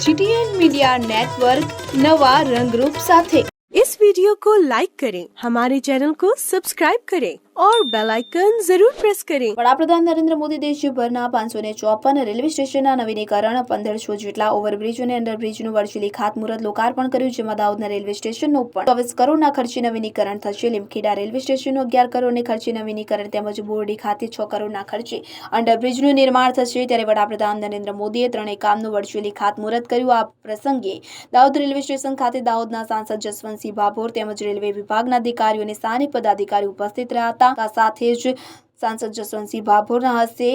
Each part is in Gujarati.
जीटीएन मीडिया नेटवर्क नवा रंगरूप साथे इस वीडियो को लाइक करें हमारे चैनल को सब्सक्राइब करें और बेल आइकन जरूर प्रेस करें વડાપ્રધાન નરેન્દ્ર મોદી દેશભરના પાંચસો ને ચોપન રેલવે સ્ટેશનના નવીનીકરણ પંદરસો જેટલા ઓવરબ્રિજ અને અંડરબ્રિજનું વર્ચ્યુઅલી ખાતમુહૂર્ત લોકાર્પણ કર્યું જેમાં દાહોદના રેલવે સ્ટેશનનું પણ ચોવીસ કરોડના ખર્ચે નવીનીકરણ થશે લીમખેડા રેલવે સ્ટેશનનું અગિયાર કરોડને ખર્ચે નવીનીકરણ તેમજ બોરડી ખાતે છ કરોડના ખર્ચે અંડરબ્રિજનું નિર્માણ થશે ત્યારે વડાપ્રધાન નરેન્દ્ર મોદીએ ત્રણેય કામનું વર્ચ્યુઅલી ખાતમુહૂર્ત કર્યું આ પ્રસંગે દાહોદ રેલવે સ્ટેશન ખાતે દાહોદના સાંસદ જસવંતસિંહ ભાભોર તેમજ રેલવે વિભાગના અધિકારીઓ અને સ્થાનિક પદાધિકારી ઉપસ્થિત રહ્યા હતા આ સાથે જ સાંસદ જસવંતસિંહ ભાભોરના હસ્તે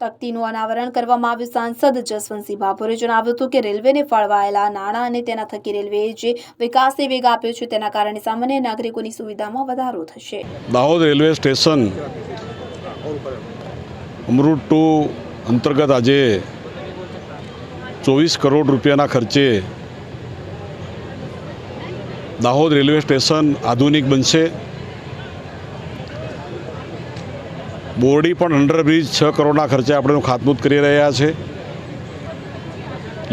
તકતીનું અનાવરણ કરવામાં આવ્યું. સાંસદ જસવંતસિંહ ભાભોરે જણાવ્યું હતું કે રેલવેને ફળવાયેલા નાણાં અને તેના થકી રેલવેએ જે વિકાસને વેગ આપ્યો છે તેના કારણે સામાન્ય નાગરિકોની સુવિધામાં વધારો થશે. Dahod railway station Amrit two અંતર્ગત આજે ચોવીસ કરોડ રૂપિયાના ખર્ચે દાહોદ રેલવે સ્ટેશન આધુનિક બનશે. બોરડી પણ અંડરબ્રિજ છ કરોડના ખર્ચે આપણે એનું કરી રહ્યા છે.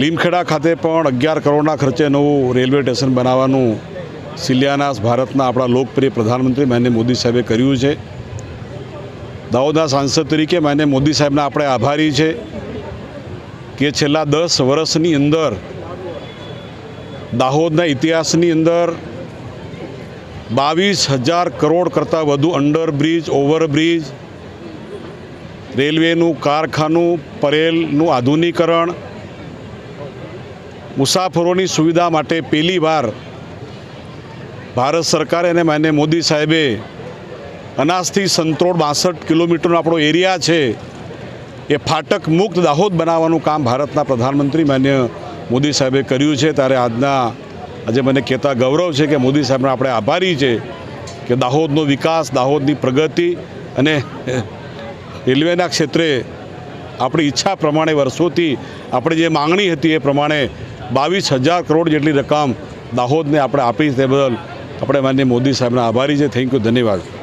લીમખેડા ખાતે પણ અગિયાર કરોડના ખર્ચે નવું રેલવે સ્ટેશન બનાવવાનું શિલાન્યાસ ભારતના આપણા લોકપ્રિય પ્રધાનમંત્રી માન્ય મોદી સાહેબે કર્યું છે. દાહોદના સાંસદ તરીકે માન્ય મોદી સાહેબના આપણે આભારી છે કે છેલ્લા દસ વર્ષની અંદર દાહોદના ઇતિહાસની અંદર બાવીસ હજાર કરોડ કરતાં વધુ અંડરબ્રિજ, ઓવરબ્રિજ રેલવેનું, કારખાનું, પરેલનું આધુનિકરણ, મુસાફરોની સુવિધા માટે પહેલી વાર ભારત સરકારે અને માન્ય મોદી સાહેબે અનાજથી સંત્રોડ બાસઠ કિલોમીટરનો આપણો એરિયા છે, એ ફાટક મુક્ત દાહોદ બનાવવાનું કામ ભારતના પ્રધાનમંત્રી માન્ય મોદી સાહેબે કર્યું છે. ત્યારે આજના આજે મને કહેતા ગૌરવ છે કે મોદી સાહેબના આપણે આભારી છે કે દાહોદનો વિકાસ, દાહોદની પ્રગતિ અને રેલવેના ક્ષેત્રે આપણી ઈચ્છા પ્રમાણે વર્ષોથી આપણે જે માંગણી હતી એ પ્રમાણે બાવીસ હજાર કરોડ જેટલી રકમ દાહોદને આપણે આપી તે બદલ આપણે માન્ય મોદી સાહેબના આભારી છે. થેન્ક યુ ધન્યવાદ.